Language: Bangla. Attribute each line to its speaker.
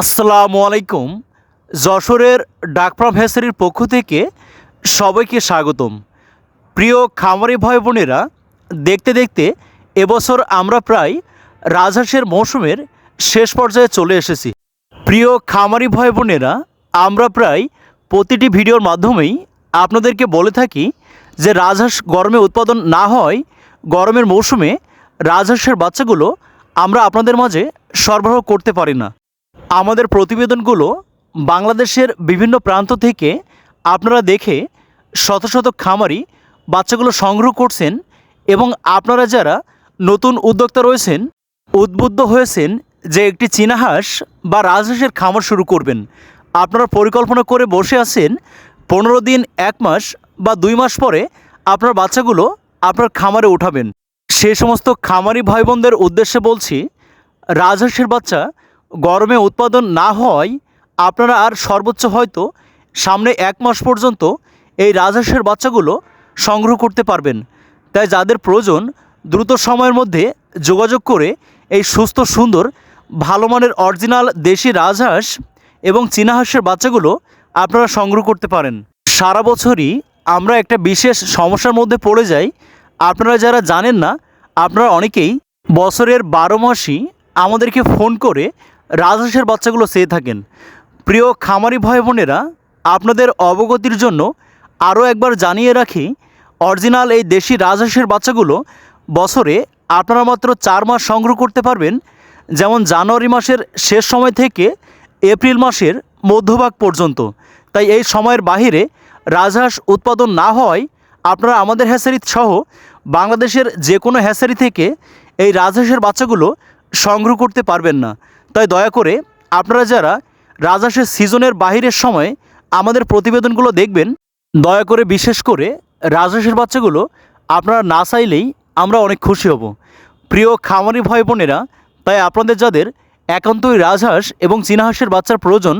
Speaker 1: আসসালামু আলাইকুম। যশোরের ডাকপ্রাম হ্যাসারির পক্ষ থেকে সবাইকে স্বাগতম। প্রিয় খামারি ভাই বোনেরা, দেখতে দেখতে এবছর আমরা প্রায় রাজহাঁসের মৌসুমের শেষ পর্যায়ে চলে এসেছি। প্রিয় খামারি ভাই বোনেরা, আমরা প্রায় প্রতিটি ভিডিওর মাধ্যমেই আপনাদেরকে বলে থাকি যে রাজহাঁস গরমে উৎপাদন না হয়, গরমের মৌসুমে রাজহাঁসের বাচ্চাগুলো আমরা আপনাদের মাঝে সরবরাহ করতে পারি না। আমাদের প্রতিবেদনগুলো বাংলাদেশের বিভিন্ন প্রান্ত থেকে আপনারা দেখে শত শত খামারি বাচ্চাগুলো সংগ্রহ করছেন এবং আপনারা যারা নতুন উদ্যোক্তা রয়েছেন, উদ্বুদ্ধ হয়েছেন যে একটি চীনা হাঁস বা রাজহাঁসের খামার শুরু করবেন। আপনারা পরিকল্পনা করে বসে আছেন, পনেরো দিন, এক মাস বা দুই মাস পরে আপনার বাচ্চাগুলো আপনার খামারে উঠাবেন। সে সমস্ত খামারি ভাই বোনদের উদ্দেশ্যে বলছি রাজহাঁসের বাচ্চা গরমে উৎপাদন না হওয়ায় আপনারা আর সর্বোচ্চ হয়তো সামনে এক মাস পর্যন্ত এই রাজহাঁসের বাচ্চাগুলো সংগ্রহ করতে পারবেন। তাই যাদের প্রয়োজন, দ্রুত সময়ের মধ্যে যোগাযোগ করে এই সুস্থ, সুন্দর ভালো মানের অরিজিনাল দেশি রাজহাঁস এবং চীনা হাঁসের বাচ্চাগুলো আপনারা সংগ্রহ করতে পারেন। সারা বছরই আমরা একটা বিশেষ সমস্যার মধ্যে পড়ে যাই। আপনারা যারা জানেন না, আপনারা অনেকেই বছরের বারো মাসই আমাদেরকে ফোন করে রাজহাঁসের বাচ্চাগুলো চেয়ে থাকেন। প্রিয় খামারি ভাই বোনেরা, আপনাদের অবগতির জন্য আরও একবার জানিয়ে রাখি, অরিজিনাল এই দেশি রাজহাঁসের বাচ্চাগুলো বছরে আপনারা মাত্র চার মাস সংগ্রহ করতে পারবেন। যেমন জানুয়ারি মাসের শেষ সময় থেকে এপ্রিল মাসের মধ্যভাগ পর্যন্ত। তাই এই সময়ের বাহিরে রাজহাঁস উৎপাদন না হওয়ায় আপনারা আমাদের হ্যাসারি সহ বাংলাদেশের যে কোনো হ্যাসারি থেকে এই রাজহাঁসের বাচ্চাগুলো সংগ্রহ করতে পারবেন না। তাই দয়া করে আপনারা যারা রাজহাঁসের সিজনের বাহিরের সময় আমাদের প্রতিবেদনগুলো দেখবেন, দয়া করে বিশেষ করে রাজহাঁসের বাচ্চাগুলো আপনারা না চাইলেই আমরা অনেক খুশি হব। প্রিয় খামারি ভাই বোনেরা, তাই আপনাদের যাদের একান্তই রাজহাঁস এবং চীনাহাঁসের বাচ্চার প্রয়োজন